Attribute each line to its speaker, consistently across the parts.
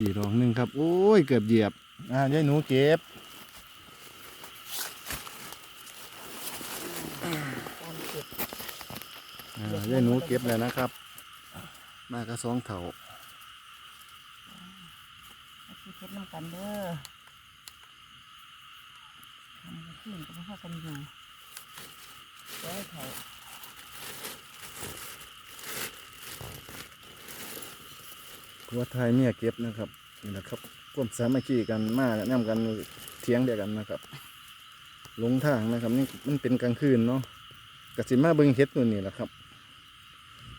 Speaker 1: สี่ดอกหนึ่งครับ โอ้ย เกือบเหยียบ อ่ายายหนูเก็บ
Speaker 2: กาเก็บ
Speaker 1: อ่ายายหนูเก็บแล้วนะครับ มากระสองเถา
Speaker 2: เพชรน้ำกันเด้อทำขึ้นก็พากันอยู่ร้อยเขา
Speaker 1: หัวไทยเมียเก็บนะครับนี่แหละครับความสามัคคีกันมากแนำกันเทียงเดียวกันนะครับหลงทางนะครับนี่มันเป็นกลางคืนเนาะกสิมาเบิ่งเฮ็ดนู่นนี่แหละครับ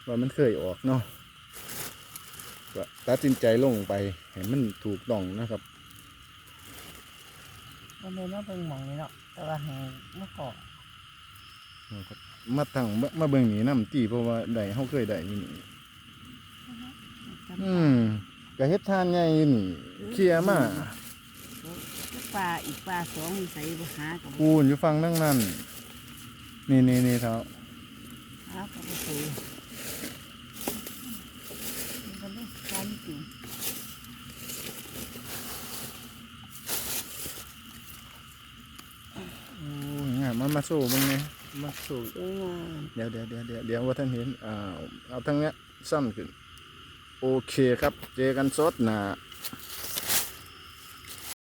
Speaker 1: ว่ามันเคยออกเนาะก็ตัดสินใจลงไปให้มันถูกต้องนะครับ
Speaker 2: วันนี้มาเบิ่งหมองนี่เนาะแต่ว่าแหงเมื่อก่อน
Speaker 1: มาตั้งมามาเบิ่งหนีน้ำตีเพราะว่าได้เฮาเคยได้อยู่นี่ อืมก็เฮ็ดทานใหญ่อยู่นี่เคลียร์มา
Speaker 2: ปลาอีกปลาสองมีใส่บุหากับ
Speaker 1: ปูนอยู่ฟังนั่งนั่นนี่นี่นี่เท้า
Speaker 2: หากับบุษยมันก็เรื่องการจริง
Speaker 1: โอ้ยงามมามาโซ่เบิ่งไงมาโซ่
Speaker 2: สวยงาม
Speaker 1: เดี๋ยวเดี๋ยวเดี๋ยวเดี๋ยวเดี๋ยวว่าท่านเห็นอ้าวเอาทั้งเนี้ยสั้นขึ้น โอเคครับ เจอกันสดหนา